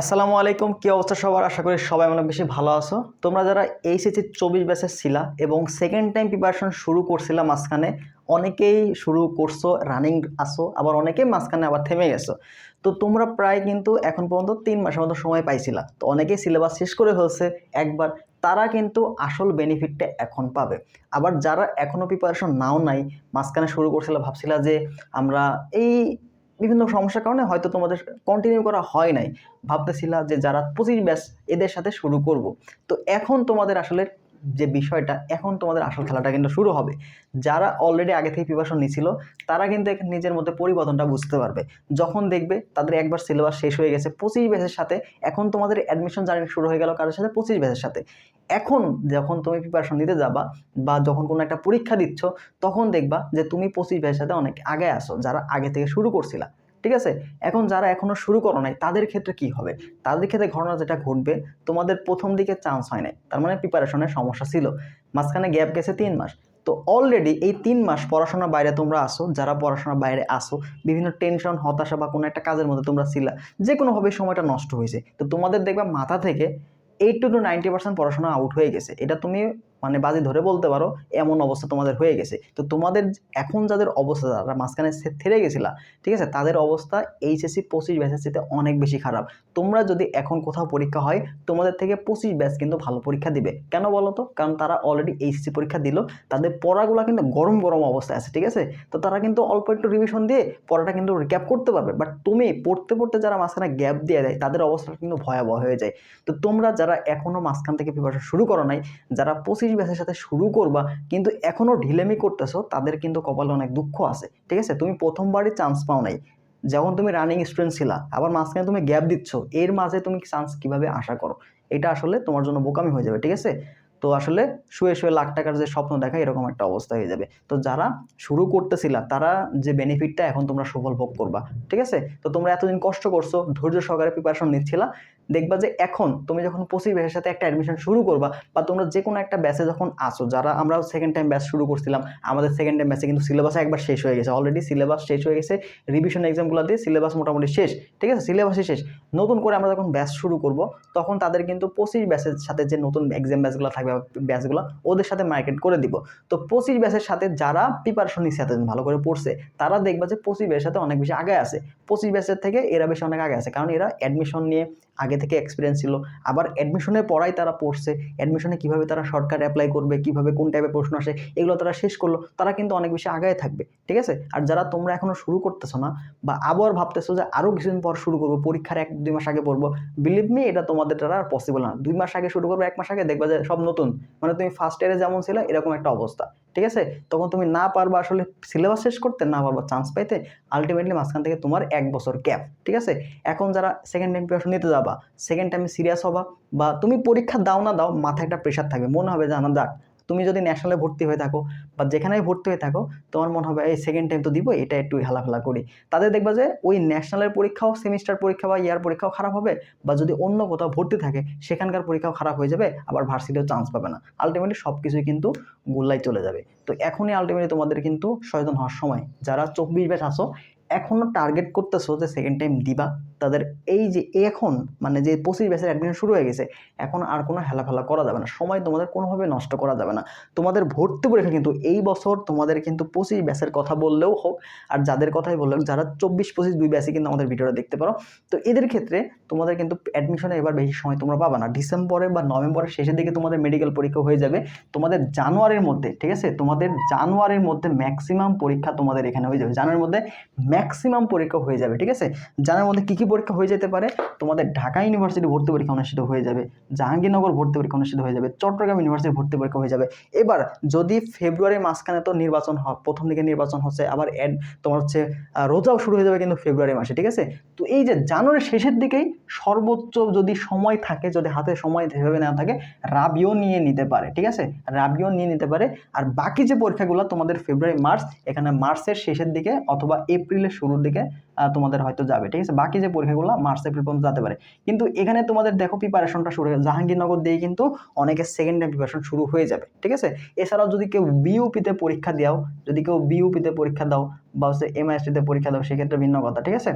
আসসালামু আলাইকুম, কি অবস্থা সবার? আশা করি সবাই অনেক বেশি ভালো আছো। তোমরা যারা এইচএসসি চব্বিশ ব্যাচের ছিলা এবং সেকেন্ড টাইম প্রিপারেশন শুরু করছিলাম মাঝখানে, অনেকেই শুরু করছ রানিং আসো আবার অনেকেই মাঝখানে আবার থেমে গেছো। তো তোমরা প্রায় কিন্তু এখন পর্যন্ত তিন মাসের মতো সময় পাইছিলা। তো অনেকেই সিলেবাস শেষ করে ফেলছে একবার, তারা কিন্তু আসল বেনিফিটটা এখন পাবে। আবার যারা এখনও প্রিপারেশন নাও নাই, মাঝখানে শুরু করছিল, ভাবছিলা যে আমরা এই বিভিন্ন সমস্যার কারণে হয়তো তোমাদের কন্টিনিউ করা হয় নাই। ভাবতেছিলা যে যারা পঁচিশ ব্যাচ এদের সাথে শুরু করব। তো এখন তোমাদের আসলে যে বিষয়টা, এখন তোমাদের আসল খেলাটা কিন্তু শুরু হবে। যারা অলরেডি আগে থেকে প্রিপারেশন নিছিল, তারা কিন্তু নিজের মধ্যে পরিবর্তনটা বুঝতে পারবে। যখন দেখবে তাদের একবার সিলেবাস শেষ হয়ে গেছে পঁচিশ ব্যাচের সাথে, এখন তোমাদের অ্যাডমিশন জার্নি শুরু হয়ে গেল কারোর সাথে পঁচিশ ব্যাচের সাথে। এখন যখন তুমি প্রিপারেশন নিতে যাবা বা যখন কোনো একটা পরীক্ষা দিচ্ছ, তখন দেখবা যে তুমি পঁচিশ ব্যাচের সাথে অনেক আগে আসো যারা আগে থেকে শুরু করছিলা। ঠিক আছে? এখন যারা এখনও শুরু করো নাই, তাদের ক্ষেত্রে কি হবে? তাদের ক্ষেত্রে ঘটনা যেটা ঘটবে, তোমাদের প্রথম দিকে চান্স হয় নাই। তার মানে প্রিপারেশনের সমস্যা ছিল। মাঝখানে গ্যাপ গেছে তিন মাস। তো অলরেডি এই তিন মাস পড়াশোনার বাইরে তোমরা আসো, যারা পড়াশোনার বাইরে আসো, বিভিন্ন টেনশন হতাশা বা কোনো একটা কাজের মধ্যে তোমরা ছিলা যে কোনোভাবে সময়টা নষ্ট হয়েছে। তো তোমাদের দেখবা মাথা থেকে eight two two ninety percent পড়াশোনা আউট হয়ে গেছে। এটা তুমি মানে বাজি ধরে বলতে পারো, এমন অবস্থা তোমাদের হয়ে গেছে। তো তোমাদের এখন যাদের অবস্থা, যারা মাঝখানে থেরে গেছিলা, ঠিক আছে? তাদের অবস্থা এইচএসসি পঁচিশ ব্যাচের অনেক বেশি খারাপ। তোমরা যদি এখন কোথাও পরীক্ষা হয়, তোমাদের থেকে পঁচিশ ব্যাচ কিন্তু ভালো পরীক্ষা দিবে। কেন বলো তো? কারণ তারা অলরেডি এইচএসসি পরীক্ষা দিল, তাদের পড়াগুলো কিন্তু গরম গরম অবস্থায় আছে, ঠিক আছে? তো তারা কিন্তু অল্প একটু রিভিশন দিয়ে পড়াটা কিন্তু রিক্যাপ করতে পারবে। বাট তুমি পড়তে পড়তে যারা মাঝখানে গ্যাপ দিয়ে দেয়, তাদের অবস্থাটা কিন্তু ভয়াবহ হয়ে যায়। তো তোমরা যারা এখনও মাঝখান থেকে প্রিপারেশন শুরু করো নাই, যারা পঁচিশ ব্যাচের সাথে শুরু করবা, কিন্তু এখনও ঢিলেমি করতেছো, তাদের কিন্তু কপালে অনেক দুঃখ আছে, ঠিক আছে? তুমি প্রথমবারই চান্স পাও নাই। যখন তুমি রানিং স্টুডেন্ট ছিলা, আবার মাঝখানে তুমি গ্যাপ দিচ্ছ, এর মাঝে তুমি চান্স কীভাবে আশা করো? এটা আসলে তোমার জন্য বোকামি হয়ে যাবে, ঠিক আছে? তো আসলে শুয়ে শুয়ে লাখ টাকার যে স্বপ্ন দেখা, এরকম একটা অবস্থা হয়ে যাবে। তো যারা শুরু করতেছিলা, তারা যে বেনিফিটটা এখন তোমরা সুফল ভোগ করবা, ঠিক আছে? তো তোমরা এতদিন কষ্ট করছ, ধৈর্য সহকারে প্রিপারেশন নিচ্ছিলা দেখবা যে এখন তুমি যখন পঁচিশ ব্যাচের সাথে একটা অ্যাডমিশন শুরু করবা বা তোমরা যে কোনো একটা ব্যাচে যখন আসো, যারা আমরা সেকেন্ড টাইম ব্যাচ শুরু করছিলাম, আমাদের সেকেন্ড টাইম ব্যাচে কিন্তু সিলেবাস একবার শেষ হয়ে গেছে। অলরেডি সিলেবাস শেষ হয়ে গেছে রিভিশন এক্সামগুলো দিয়ে সিলেবাস মোটামুটি শেষ, ঠিক আছে? সিলেবাসই শেষ। নতুন করে আমরা যখন ব্যাচ শুরু করব, তখন তাদের কিন্তু পঁচিশ ব্যাচের সাথে যে নতুন এক্সাম ব্যাচগুলো থাকবে ব্যাচগুলো ওদের সাথে মার্কেট করে দিব। তো পঁচিশ ব্যাচের সাথে যারা প্রিপারেশন নিচ্ছে এতদিন ভালো করে পড়ছে, তারা দেখবা যে পঁচিশ ব্যাচের সাথে অনেক বেশি আগে আছে। পঁচিশ ব্যাচের থেকে এরা বেশি অনেক আগে আছে, কারণ এরা অ্যাডমিশন নিয়ে আগে থেকে এক্সপিরিয়েন্স ছিল। আবার অ্যাডমিশনের পড়াই তারা পড়ছে। অ্যাডমিশনে কীভাবে তারা সরকার অ্যাপ্লাই করবে, কীভাবে কোন টাইপের প্রশ্ন আসে, এগুলো তারা শেষ করল। তারা কিন্তু অনেক বেশি আগায় থাকবে, ঠিক আছে? আর যারা তোমরা এখনও শুরু করতেছো না বা আবার ভাবতেছো যে আরও কিছুদিন পর শুরু করব, পরীক্ষার এক দুই মাস আগে পড়ব বিলিভ মি এটা তোমাদের দ্বারা আর পসিবল না। দুই মাস আগে শুরু করব, এক মাস আগে দেখবা যে সব নতুন। মানে তুমি ফার্স্ট ইয়ারে যেমন ছিল, এরকম একটা অবস্থা, ঠিক আছে? তখন তুমি না পারবা আসলে সিলেবাস শেষ করতে, না পারবা চান্স পাইতে আলটিমেটলি মাঝখান থেকে তোমার এক বছর গ্যাপ ঠিক আছে? এখন যারা সেকেন্ড প্রিপারেশন নিতে যাবা সেকেন্ড টাইমে সিরিয়াস হবা বা তুমি পরীক্ষা দাও না দাও, মাথায় একটা প্রেশার থাকবে। মনে হবে যে না যাক, তুমি যদি ন্যাশনালে ভর্তি হয়ে থাকো বা যেখানেই ভর্তি হয়ে থাকো, তোমার মনে হবে, এই সেকেন্ড টাইম তো দিব, এটা একটু হেলাফেলা করি। তাদের দেখবা যে, ওই ন্যাশনালের পরীক্ষাও সেমিস্টার পরীক্ষা বা ইয়ার পরীক্ষাও খারাপ হবে বা যদি অন্য কোথাও ভর্তি থাকে, সেখানকার পরীক্ষাও খারাপ হয়ে যাবে, আবার ভার্সিটিও চান্স পাবে না। আলটিমেটলি সব কিছুই কিন্তু গোল্লাই চলে যাবে। তো এখনই আলটিমেটলি তোমাদের কিন্তু সচেতন হওয়ার সময়। যারা চব্বিশ ব্যাচ আসো এখনও টার্গেট করতেছো যে সেকেন্ড টাইম দিবা। তাদের এই যে এখন মানে যে পঁচিশ ব্যাচের অ্যাডমিশন শুরু হয়ে গেছে, এখন আর কোনো হেলাফেলা করা যাবে না। সময় তোমাদের কোনোভাবে নষ্ট করা যাবে না। তোমাদের ভর্তি পরীক্ষা কিন্তু এই বছর তোমাদের কিন্তু পঁচিশ ব্যাচের কথা বললেও হোক, আর যাদের কথাই বললেও যারা চব্বিশ, পঁচিশ, দুই ব্যাচে কিন্তু আমাদের ভিডিওটা দেখতে পারো। তো এদের ক্ষেত্রে তোমাদের কিন্তু অ্যাডমিশনে এবার বেশি সময় তোমরা পাবা না। ডিসেম্বরে বা নভেম্বরের শেষের দিকে তোমাদের মেডিকেল পরীক্ষা হয়ে যাবে। তোমাদের জানুয়ারির মধ্যে, ঠিক আছে? তোমাদের জানুয়ারির মধ্যে ম্যাক্সিমাম পরীক্ষা তোমাদের এখানে হয়ে যাবে। জানুয়ারির মধ্যে ম্যাক্সিমাম পরীক্ষা হয়ে যাবে, ঠিক আছে? জানার মধ্যে কী কী পরীক্ষা হয়ে যেতে পারে? তোমাদের ঢাকা ইউনিভার্সিটি ভর্তি পরীক্ষা অনুষ্ঠিত হয়ে যাবে, জাহাঙ্গীরনগর ভর্তি পরীক্ষা অনুষ্ঠিত হয়ে যাবে, চট্টগ্রাম ইউনিভার্সিটি ভর্তি পরীক্ষা হয়ে যাবে। এবার যদি ফেব্রুয়ারির মাঝখানে তো নির্বাচন প্রথম দিকে নির্বাচন হচ্ছে, আবার এড তোমার হচ্ছে রোজাও শুরু হয়ে যাবে কিন্তু ফেব্রুয়ারি মাসে, ঠিক আছে? তো এই যে জানুয়ারির শেষের দিকেই সর্বোচ্চ যদি সময় থাকে, যদি হাতে সময় সেভাবে না থাকে, রাবিও নিয়ে নিতে পারে, ঠিক আছে? রাবিও নিয়ে নিতে পারে। আর বাকি যে পরীক্ষাগুলো তোমাদের ফেব্রুয়ারি, মার্চ, এখানে মার্চের শেষের দিকে অথবা এপ্রিলের শুরুর দিকে তোমাদের হয়তো যাবে, ঠিক আছে? বাকি যে পরীক্ষাগুলো মার্চ এপ্রিল পর্যন্ত যেতে পারে। কিন্তু এখানে তোমাদের দেখো প্রিপারেশনটা শুরু হয়ে, জাহাঙ্গীরনগর দিয়ে কিন্তু অনেকের সেকেন্ড টাইম প্রিপারেশন শুরু হয়ে যাবে, ঠিক আছে? এছাড়াও যদি কেউ বিউপিতে পরীক্ষা দাও যদি কেউ বিউপিতে পরীক্ষা দাও বা হচ্ছে এমআইএসটিতে পরীক্ষা দাও, সেক্ষেত্রে ভিন্ন কথা, ঠিক আছে?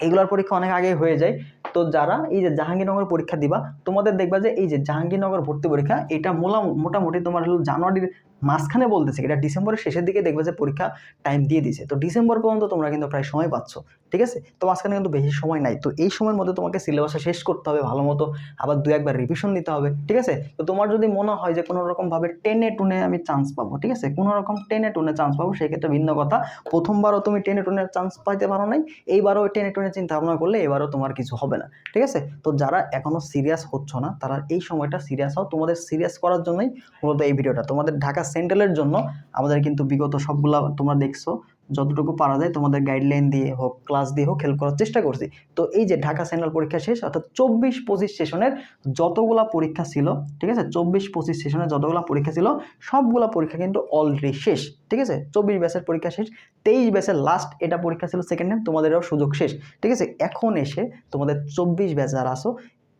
এগুলোর পরীক্ষা অনেক আগে হয়ে যায়। তো যারা এই যে জাহাঙ্গীরনগর পরীক্ষা দিবা, তোমাদের দেখবা যে এই যে জাহাঙ্গীরনগর ভর্তি পরীক্ষা, এটা মোলা, মোটামুটি তোমার হলো জানুয়ারির মাঝখানে বলতেছে এটা ডিসেম্বরের শেষের দিকে দেখবে যে পরীক্ষা টাইম দিয়ে দিছে তো ডিসেম্বর পর্যন্ত তোমরা কিন্তু প্রায় সময় পাচ্ছ, ঠিক আছে? তো মাঝখানে কিন্তু বেশি সময় নাই। তো এই সময়ের মধ্যে তোমাকে সিলেবাসটা শেষ করতে হবে ভালো মতো, আবার দু একবার রিভিশন দিতে হবে, ঠিক আছে? তো তোমার যদি মনে হয় যে কোনো রকমভাবে টেনে টুনে আমি চান্স পাবো, ঠিক আছে? কোনো রকম টেনে টুনে চান্স পাবো, সেক্ষেত্রে ভিন্ন কথা। প্রথমবারও তুমি টেনে টুনে চান্স পাইতে পারো নাই, এইবারও টেনে টুনে চিন্তা ভাবনা করলে এবারও তোমার কিছু হবে না, ঠিক আছে? তো যারা এখনও সিরিয়াস হচ্ছ না, তারা এই সময়টা সিরিয়াস হও। তোমাদের সিরিয়াস করার জন্যই মূলত এই ভিডিওটা। তোমাদের ঢাকা সেন্ট্রালের জন্য আমাদের কিন্তু বিগত সবগুলা তোমরা দেখছ, যতটুকু পারা যায় তোমাদের গাইডলাইন দিয়ে হোক ক্লাস দিয়ে হোক হেল্প করার চেষ্টা করছি। তো এই যে ঢাকা সেন্ট্রাল পরীক্ষা শেষ, অর্থাৎ চব্বিশ পঁচিশ সেশনের যতগুলা পরীক্ষা ছিল, ঠিক আছে? চব্বিশ পঁচিশ সেশনের যতগুলা পরীক্ষা ছিল, সবগুলা পরীক্ষা কিন্তু অলরেডি শেষ, ঠিক আছে? চব্বিশ ব্যাচের পরীক্ষা শেষ, তেইশ ব্যাচের লাস্ট এটা পরীক্ষা ছিল সেকেন্ড টাইম তোমাদেরও সুযোগ শেষ, ঠিক আছে? এখন এসে তোমাদের চব্বিশ ব্যাচ যারা আসো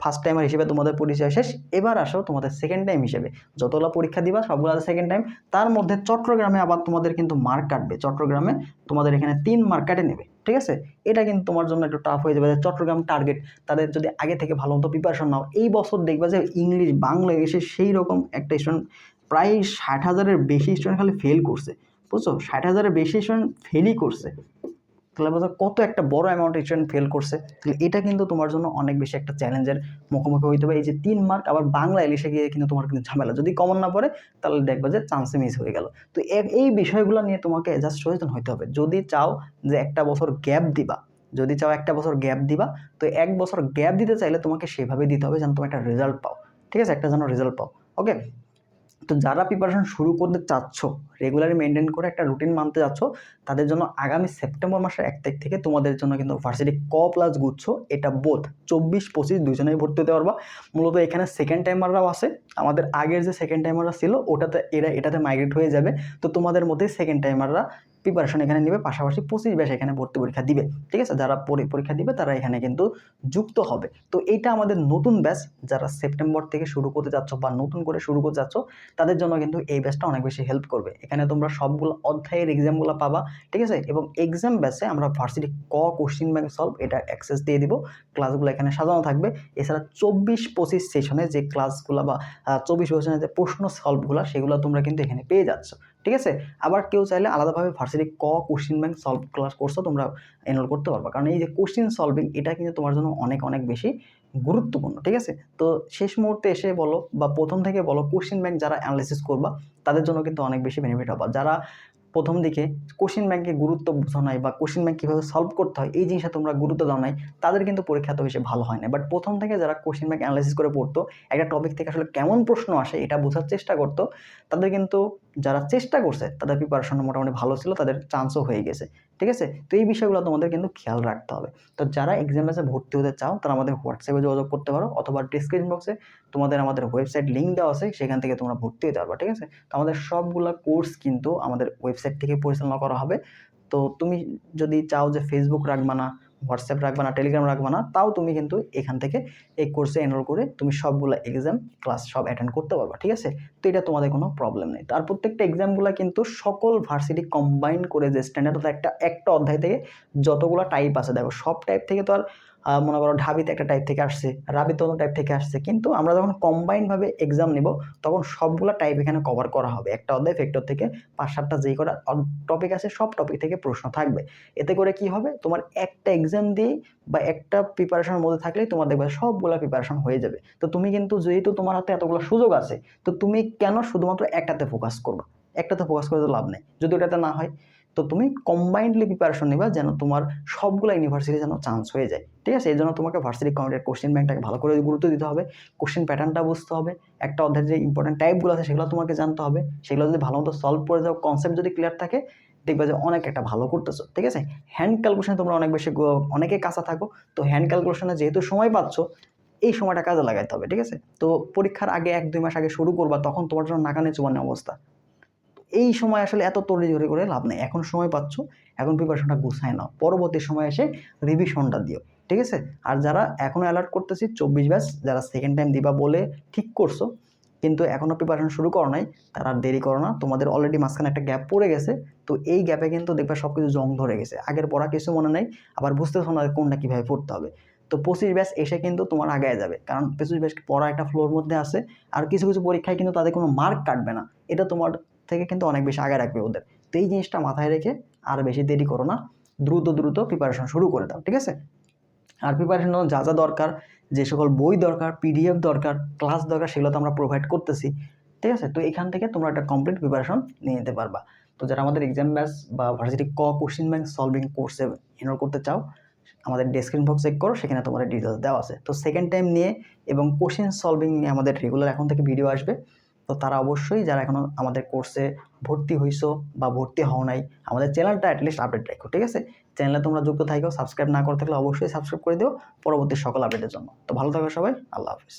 ফার্স্ট টাইমার হিসেবে তোমাদের পরিচয় শেষ। এবার আসো তোমাদের সেকেন্ড টাইম হিসেবে। যতগুলো পরীক্ষা দিবা সবগুলো সেকেন্ড টাইম তার মধ্যে চট্টগ্রামে আবার তোমাদের কিন্তু মার্ক কাটবে। চট্টগ্রামে তোমাদের এখানে তিন মার্ক কাটে নেবে। ঠিক আছে? এটা কিন্তু তোমার জন্য একটু টাফ হয়ে যাবে যে চট্টগ্রাম টার্গেট তাদের যদি আগে থেকে ভালো মতো প্রিপারেশন নাও, এই বছর দেখবে যে ইংলিশ বাংলা, এসে সেই রকম একটা স্টুডেন্ট প্রায় ষাট হাজারের বেশি স্টুডেন্ট খালি ফেল করছে। বুঝছ? ষাট হাজারের বেশি স্টুডেন্ট ফেলই করছে। তাহলে বোঝা কত একটা বড় অ্যামাউন্ট স্টুডেন্ট ফেল করছে। তাহলে এটা কিন্তু তোমার জন্য অনেক বেশি একটা চ্যালেঞ্জের মুখোমুখি হইতে হবে। এই যে তিন মার্ক আবার বাংলা ইলিশে গিয়ে কিন্তু তোমার কিন্তু ঝামেলা। যদি কমন না পড়ে, তাহলে দেখবে যে চান্সে মিস হয়ে গেল। তো এই বিষয়গুলো নিয়ে তোমাকে জাস্ট সচেতন হইতে হবে। যদি চাও যে একটা বছর গ্যাপ দিবা, যদি চাও একটা বছর গ্যাপ দিবা, তো এক বছর গ্যাপ দিতে চাইলে তোমাকে সেভাবে দিতে হবে যেন তুমি একটা রেজাল্ট পাও। ঠিক আছে? একটা যেন রেজাল্ট পাও। ওকে তো যারা প্রিপারেশন শুরু করতে চাচ্ছ রেগুলারি মেনটেন করে একটা রুটিন মানতে যাচ্ছ তাদের জন্য আগামী সেপ্টেম্বর মাসের এক তারিখ থেকে তোমাদের জন্য কিন্তু ভার্সিটি ক প্লাস গুচ্ছ, এটা বোধ চব্বিশ, পঁচিশ দুজনেই ভর্তি হতে পারবা। মূলত এখানে সেকেন্ড টাইমাররাও আছে, আমাদের আগের যে সেকেন্ড টাইমাররা ছিল, ওটাতে এরা, এটাতে মাইগ্রেট হয়ে যাবে। তো তোমাদের মধ্যে সেকেন্ড টাইমাররা প্রিপারেশন এখানে নেবে, পাশাপাশি পঁচিশ ব্যাস এখানে ভর্তি পরীক্ষা দিবে, ঠিক আছে? যারা পরি- পরীক্ষা দিবে, তারা এখানে কিন্তু যুক্ত হবে। তো এইটা আমাদের নতুন ব্যাচ যারা সেপ্টেম্বর থেকে শুরু করতে যাচ্ছ বা নতুন করে শুরু করতে যাচ্ছ তাদের জন্য কিন্তু এই ব্যাচটা অনেক বেশি হেল্প করবে। এখানে তোমরা সবগুলো অধ্যায়ের এক্সামগুলো পাবা, ঠিক আছে? এবং এক্সাম ব্যাচে আমরা ভার্সিটি ক কোশ্চিন ব্যাংক সলভ এটা অ্যাক্সেস দিয়ে দিব। ক্লাসগুলো এখানে সাজানো থাকবে। এছাড়া চব্বিশ পঁচিশ সেশনে যে ক্লাসগুলো বা চব্বিশ সেশনে যে প্রশ্ন সলভগুলো সেগুলো তোমরা কিন্তু এখানে পেয়ে যাচ্ছ। ঠিক আছে? আবার কেউ চাইলে আলাদাভাবে ভার্সিটি ক কোশ্চিন ব্যাংক সলভ ক্লাস কোর্সও তোমরা এনরোল করতে পারবা। কারণ এই যে কোশ্চিন সলভিং এটা কিন্তু তোমার জন্য অনেক অনেক বেশি গুরুত্বপূর্ণ, ঠিক আছে? তো শেষ মুহূর্তে এসে বলো বা প্রথম থেকে বলো কোশ্চিন ব্যাংক যারা অ্যানালিসিস করবা, তাদের জন্য কিন্তু অনেক বেশি বেনিফিট হবে। যারা প্রথম দিকে কোশ্চিন ব্যাংকে গুরুত্ব বোঝা নাই বা কোশ্চিন ব্যাংক কীভাবে সলভ করতে হয়, এই জিনিসটা তোমরা গুরুত্ব দাও নাই, তাদের কিন্তু পরীক্ষা তো বেশি ভালো হয় না। বাট প্রথম থেকে যারা কোশ্চিন ব্যাংক অ্যানালাইসিস করে পড়তো, একটা টপিক থেকে আসলে কেমন প্রশ্ন আসে, এটা বোঝার চেষ্টা করতো, তাদের কিন্তু যারা চেষ্টা করছে, তাদের প্রিপারেশন মোটামুটি ভালো ছিল, তাদের চান্সও হয়ে গেছে। ঠিক আছে? তো এই বিষয়গুলো তোমাদের কিন্তু খেয়াল রাখতে হবে। তো যারা এক্সাম ভর্তি হতে চাও, তারা আমাদের হোয়াটসঅ্যাপে যোগাযোগ করতে পারো, অথবা ডিসক্রিপশন বক্সে তোমাদের আমাদের ওয়েবসাইট লিঙ্ক দেওয়া আছে, সেখান থেকে তোমরা ভর্তি হতে পারবে। ঠিক আছে? তো আমাদের সবগুলা কোর্স কিন্তু আমাদের ওয়েবসাইট থেকে পরিচালনা করা হবে। তো তুমি যদি চাও যে ফেসবুক রাখবা না হোয়াটসঅ্যাপ রাখবা না টেলিগ্রাম রাখবা না, তাও তুমি কিন্তু এখান থেকে এই কোর্সে এনরোল করে তুমি সবগুলো এক্সাম ক্লাস সব অ্যাটেন্ড করতে পারবা, ঠিক আছে? তো এটা তোমাদের কোনো প্রবলেম নেই। তার প্রত্যেকটা এক্সামগুলো কিন্তু সকল ভার্সিটি কম্বাইন করে যে স্ট্যান্ডার্ড একটা একটা অধ্যায় থেকে যতগুলো টাইপ আছে, দেখো, সব টাইপ থেকে তো আর মনে করো ঢাবিতে একটা টাইপ থেকে আসছে, রাবিতে অন্য টাইপ থেকে আসছে, কিন্তু আমরা যখন কম্বাইনভাবে এক্সাম নেব, তখন সবগুলো টাইপ এখানে কভার করা হবে। একটা অধ্যায় ফেক্টর থেকে পাঁচ, সাতটা যেই কটা টপিক আছে, সব টপিক থেকে প্রশ্ন থাকবে। এতে করে কি হবে? তোমার একটা এক্সাম দিয়ে বা একটা প্রিপারেশনের মধ্যে থাকলেই তোমার দেখবে সবগুলো প্রিপারেশন হয়ে যাবে। তো তুমি কিন্তু যেহেতু তোমার হাতে এতগুলো সুযোগ আছে, তো তুমি কেন শুধুমাত্র একটাতে ফোকাস করবে? একটাতে ফোকাস করে তো লাভ নেই। যদি ওটাতে না হয় তো তুমি কম্বাইন্ডলি প্রিপারেশন নিবা যেন তোমার সবগুলো ইউনিভার্সিটি যেন চান্স হয়ে যায়। ঠিক আছে? এই জন্য তোমাকে ভার্সিটি কমিটির কোশ্চেন ব্যাংকটাকে ভালো করে গুরুত্ব দিতে হবে। কোশ্চেন প্যাটার্নটা বুঝতে হবে। একটা অধ্যায়ের যে ইম্পর্টেন্ট টাইপগুলো আছে সেগুলো তোমাকে জানতে হবে। সেগুলো যদি ভালো মতো সলভ করে যাও কনসেপ্ট যদি ক্লিয়ার থাকে, দেখবে যে অনেক একটা ভালো করতেছো। ঠিক আছে? হ্যান্ড ক্যালকুলেশনে তোমরা অনেক বেশি অনেকে কাঁচা থাকো। তো হ্যান্ড ক্যালকুলেশনে যেহেতু সময় পাচ্ছ, এই সময়টা কাজে লাগাইতে হবে। ঠিক আছে? তো পরীক্ষার আগে এক দুই মাস আগে শুরু করবা, তখন তোমার জন্য নাকানে চুবানি অবস্থা। এই সময় আসলে এত তড়ি জড়ি করে লাভ নেই। এখন সময় পাচ্ছ, এখন প্রিপারেশনটা গুছায় নাও। পরবর্তী সময় এসে রিভিশনটা দিও, ঠিক আছে? আর যারা এখনও অ্যালার্ট করতেছি, চব্বিশ ব্যাচ যারা সেকেন্ড টাইম দিবা বলে ঠিক করছ, কিন্তু এখনও প্রিপারেশন শুরু করো নাই, তারা আর দেরি করো না। তোমাদের অলরেডি মাঝখানে একটা গ্যাপ পড়ে গেছে, তো এই গ্যাপে কিন্তু দেখবে সব কিছু জং ধরে গেছে। আগের পড়া কিছু মনে নেই, আবার বুঝতেছো না কোনটা কীভাবে পড়তে হবে। তো পঁচিশ ব্যাচ এসে কিন্তু তোমার আগায় যাবে, কারণ পঁচিশ ব্যাচ পড়া একটা ফ্লোর মধ্যে আছে, আর কিছু কিছু পরীক্ষায় কিন্তু তাদের কোনো মার্ক কাটবে না। এটা তোমার থেকে কিন্তু অনেক বেশি আগে রাখবে ওদের। তো এই জিনিসটা মাথায় রেখে আর বেশি দেরি করো না। দ্রুত দ্রুত প্রিপারেশন শুরু করে দাও, ঠিক আছে? আর প্রিপারেশন যা যা দরকার, যে সকল বই দরকার পিডিএফ দরকার ক্লাস দরকার, সেগুলো তো আমরা প্রোভাইড করতেছি, ঠিক আছে? তো এখান থেকে তোমরা একটা কমপ্লিট প্রিপারেশন নিয়ে নিতে পারবা। তো যারা আমাদের এক্সাম ব্যাচ বা ভার্সিটি ক কোশ্চিন ব্যাংক সলভিং কোর্সে এনরোল করতে চাও, আমাদের ডেসক্রিপশন বক্স চেক করো, সেখানে তোমাদের ডিটেলস দেওয়া আছে। তো সেকেন্ড টাইম নিয়ে এবং কোশ্চেন সলভিং নিয়ে আমাদের রেগুলার এখন থেকে ভিডিও আসবে। তো তারা অবশ্যই যারা এখনও আমাদের কোর্সে ভর্তি হইছো বা ভর্তি হও নাই, আমাদের চ্যানেলটা অ্যাটলিস্ট আপডেট রাখো, ঠিক আছে? চ্যানেলে তোমরা যুক্ত থাকো সাবস্ক্রাইব না করে থাকলে অবশ্যই সাবস্ক্রাইব করে দিও, পরবর্তী সকল আপডেটের জন্য। তো ভালো থাকো সবাই, আল্লাহ হাফিজ।